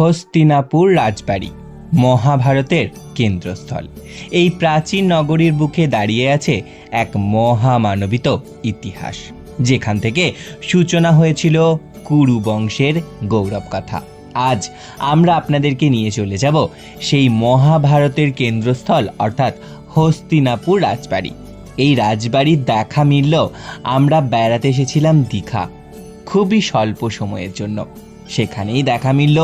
হস্তিনাপুর রাজবাড়ি, মহাভারতের কেন্দ্রস্থল। এই প্রাচীন নগরীর বুকে দাঁড়িয়ে আছে এক মহামানবিত ইতিহাস। যেখান থেকে সূচনা হয়েছিল কুরু বংশের গৌরব কথা আজ আমরা আপনাদেরকে নিয়ে চলে যাব সেই মহাভারতের কেন্দ্রস্থল, অর্থাৎ হস্তিনাপুর রাজবাড়ি। এই রাজবাড়ির দেখা মিলল আমরা বেড়াতে এসেছিলাম দীঘা। খুবই স্বল্প সময়ের জন্য। সেখানেই দেখা মিলল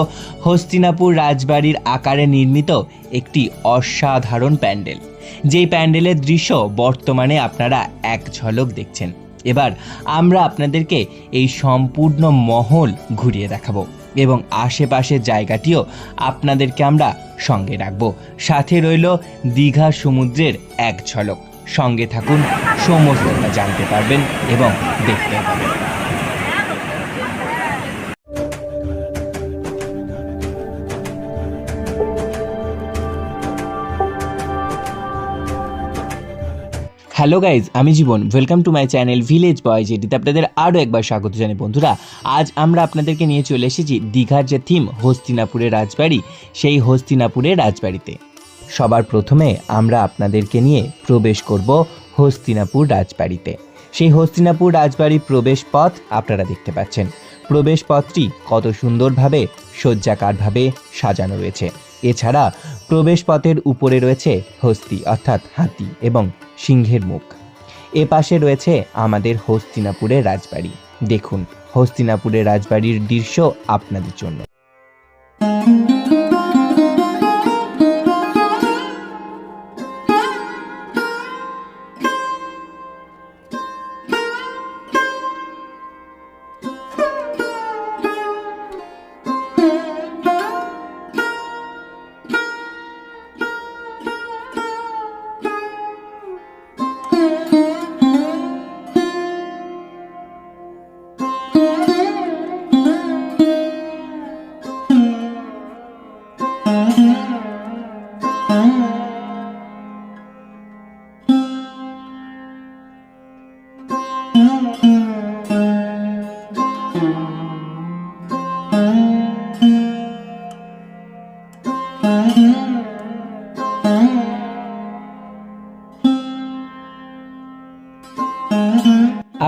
হস্তিনাপুর রাজবাড়ির আকারে নির্মিত একটি অসাধারণ প্যান্ডেল। যেই প্যান্ডেলের দৃশ্য বর্তমানে আপনারা এক ঝলক দেখছেন। এবার আমরা আপনাদেরকে এই সম্পূর্ণ মহল ঘুরিয়ে দেখাবো এবং আশেপাশের জায়গাটিও আপনাদেরকে আমরা সঙ্গে রাখব। সাথে রইল দীঘা সমুদ্রের এক ঝলক। সঙ্গে থাকুন, সমস্তটা জানতে পারবেন এবং দেখতে পাবেন হ্যালো গাইজ, আমি Jibon. Welcome to my channel village boys এটিতে আপনাদের আরও একবার স্বাগত জানাই বন্ধুরা। আজ আমরা আপনাদেরকে নিয়ে চলে এসেছি দীঘার যে থিম হস্তিনাপুরের রাজবাড়ি, সেই হস্তিনাপুরের রাজবাড়িতে। সবার প্রথমে আমরা আপনাদেরকে নিয়ে প্রবেশ করব হস্তিনাপুর রাজবাড়িতে। সেই হস্তিনাপুর রাজবাড়ির প্রবেশ পথ আপনারা দেখতে পাচ্ছেন। প্রবেশ পথটি কত সুন্দরভাবে, শয্যাকারভাবে সাজানো রয়েছে। এছাড়া প্রবেশ পথের উপরে রয়েছে হস্তি, অর্থাৎ হাতি এবং সিংহের মুখ। এ পাশে রয়েছে আমাদের হস্তিনাপুরের রাজবাড়ি। দেখুন হস্তিনাপুরের রাজবাড়ির দৃশ্য আপনাদের জন্য।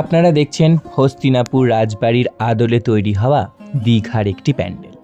আপনারা দেখছেন হস্তিনাপুর রাজবাড়ির আদলে তৈরি হওয়া দীঘার একটি প্যান্ডেল।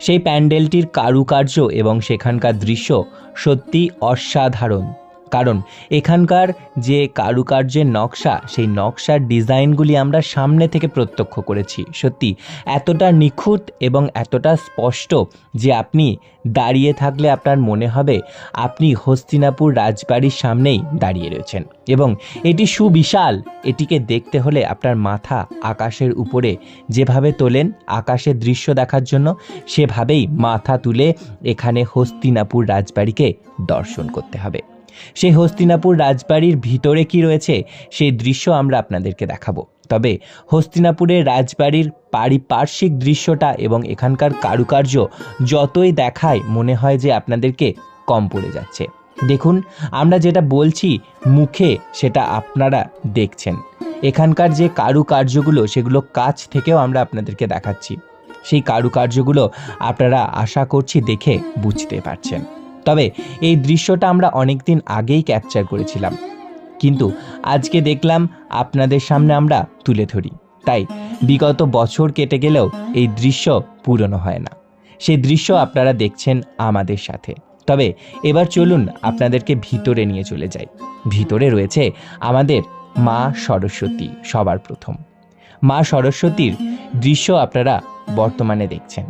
সেই প্যান্ডেলটির কারুকার্য এবং সেখানকার দৃশ্য সত্যি অসাধারণ। কারণ এখানকার যে কারুকার্যের নকশা, সেই নকশার ডিজাইনগুলি আমরা সামনে থেকে প্রত্যক্ষ করেছি। সত্যি, এতটা নিখুঁত এবং এতটা স্পষ্ট যে আপনি দাঁড়িয়ে থাকলে আপনার মনে হবে আপনি হস্তিনাপুর রাজবাড়ির সামনেই দাঁড়িয়ে রয়েছেন। এবং এটি সুবিশাল, এটিকে দেখতে হলে আপনার মাথা আকাশের উপরে যেভাবে তোলেন, আকাশের দৃশ্য দেখার জন্য সেভাবেই মাথা তুলে এখানে হস্তিনাপুর রাজবাড়িকে দর্শন করতে হবে। সেই হস্তিনাপুর রাজবাড়ির ভিতরে কি রয়েছে, সেই দৃশ্য আমরা আপনাদেরকে দেখাবো। তবে হস্তিনাপুরের রাজবাড়ির পারিপার্শ্বিক দৃশ্যটা এবং এখানকার কারুকার্য যতই দেখায়, মনে হয় যে আপনাদেরকে কম পড়ে যাচ্ছে। দেখুন, আমরা যেটা বলছি মুখে, সেটা আপনারা দেখছেন। এখানকার যে কারুকার্যগুলো, সেগুলো কাছ থেকেও আমরা আপনাদেরকে দেখাচ্ছি। সেই কারুকার্যগুলো আপনারা আশা করছি দেখে বুঝতে পারছেন। তবে এই দৃশ্যটা আমরা অনেক দিন আগেই ক্যাপচার করেছিলাম। কিন্তু আজকে দেখলাম আপনাদের সামনে আমরা তুলে ধরি। তাই বিগত বছর কেটে গেলেও এই দৃশ্য পুরনো হয় না। সেই দৃশ্য আপনারা দেখছেন আমাদের সাথে। তবে এবার চলুন আপনাদেরকে ভিতরে নিয়ে চলে যাই। ভিতরে রয়েছে আমাদের মা সরস্বতী সবার প্রথম। মা সরস্বতীর দৃশ্য আপনারা বর্তমানে দেখছেন।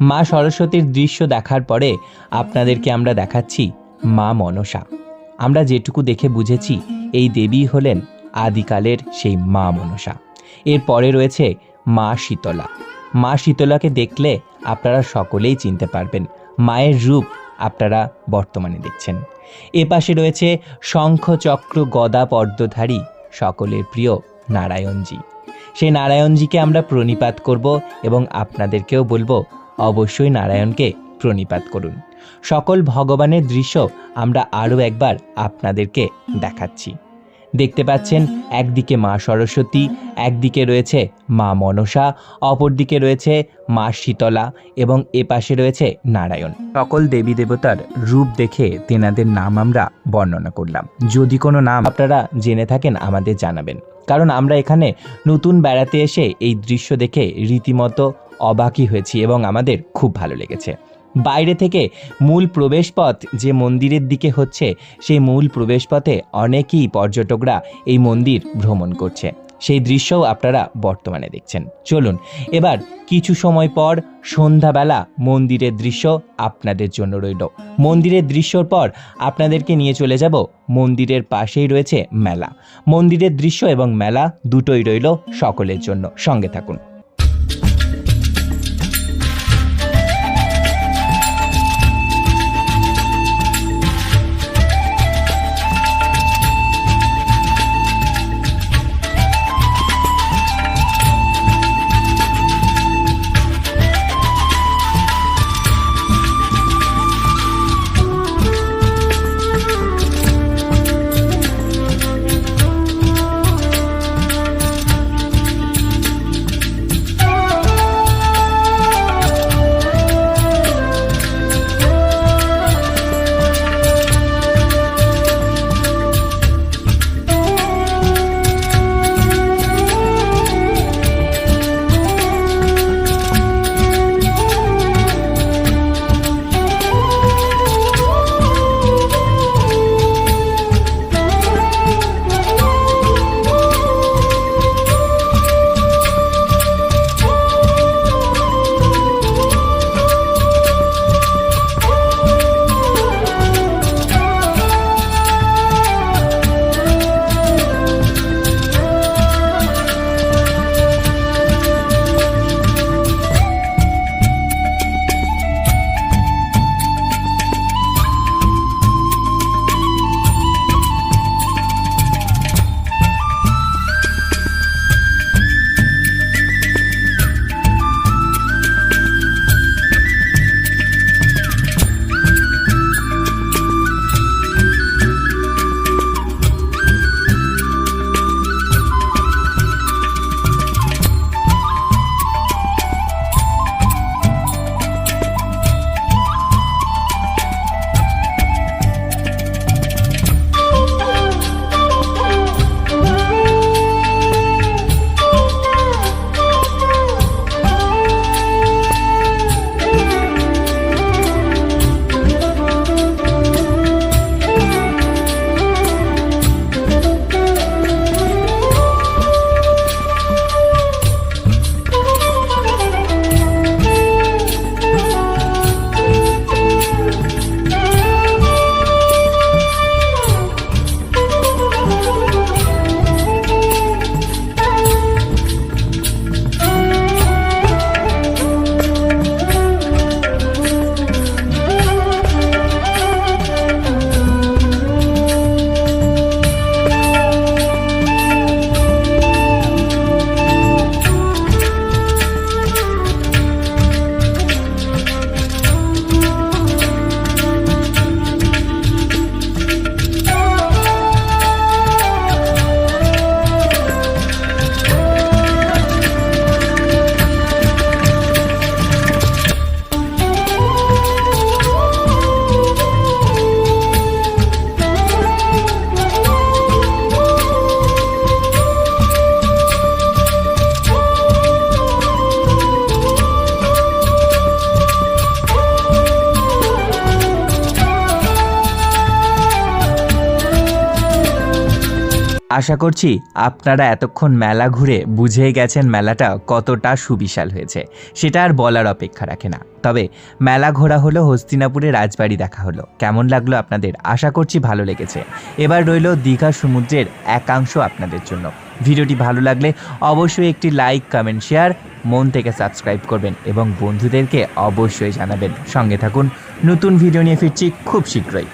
মা সরস্বতীর দৃশ্য দেখার পরে আপনাদেরকে আমরা দেখাচ্ছি মা মনসা। আমরা যেটুকু দেখে বুঝেছি, এই দেবী হলেন আদিকালের সেই মা মনসা। এর পরে রয়েছে মা শীতলা। মা শীতলাকে দেখলে আপনারা সকলেই চিনতে পারবেন, মায়ের রূপ আপনারা বর্তমানে দেখছেন। এ পাশে রয়েছে শঙ্খ চক্র গদা পর্দধারী সকলের প্রিয় নারায়ণজি। সেই নারায়ণজিকে আমরা প্রণিপাত করব এবং আপনাদেরকেও বলব অবশ্যই নারায়ণকে প্রণিপাত করুন। সকল ভগবানের দৃশ্য আমরা আরও একবার আপনাদেরকে দেখাচ্ছি। দেখতে পাচ্ছেন, একদিকে মা সরস্বতী, একদিকে রয়েছে মা মনসা, অপরদিকে রয়েছে মা শীতলা এবং এ পাশে রয়েছে নারায়ণ। সকল দেবী দেবতার রূপ দেখে তেনাদের নাম আমরা বর্ণনা করলাম। যদি কোনো নাম আপনারা জেনে থাকেন, আমাদের জানাবেন। কারণ আমরা এখানে নতুন বেড়াতে এসে এই দৃশ্য দেখে রীতিমতো অবাকই হয়েছি এবং আমাদের খুব ভালো লেগেছে। বাইরে থেকে মূল প্রবেশপথ যে মন্দিরের দিকে হচ্ছে, সেই মূল প্রবেশপথে অনেকেই পর্যটকরা এই মন্দির ভ্রমণ করছে। সেই দৃশ্যও আপনারা বর্তমানে দেখছেন। চলুন, এবার কিছু সময় পর সন্ধ্যাবেলা মন্দিরের দৃশ্য আপনাদের জন্য রইল। মন্দিরের দৃশ্যর পর আপনাদেরকে নিয়ে চলে যাব মন্দিরের পাশেই রয়েছে মেলা। মন্দিরের দৃশ্য এবং মেলা দুটোই রইল সকলের জন্য। সঙ্গে থাকুন। আশা করছি আপনারা এতক্ষণ মেলা ঘুরে বুঝে গেছেন মেলাটা কতটা সুবিশাল হয়েছে। সেটা আর বলার অপেক্ষা রাখে না। তবে মেলা ঘোরা হলো হস্তিনাপুরে রাজবাড়ি দেখা হলো। কেমন লাগল আপনাদের? আশা করছি ভালো লেগেছে। এবার রইল দীঘা সমুদ্রের একাংশ আপনাদের জন্য। ভিডিওটি ভালো লাগলে অবশ্যই একটি লাইক, কমেন্ট, শেয়ার, মন থেকে সাবস্ক্রাইব করবেন এবং বন্ধুদেরকে অবশ্যই জানাবেন। সঙ্গে থাকুন। নতুন ভিডিও নিয়ে ফিরছি খুব শীঘ্রই।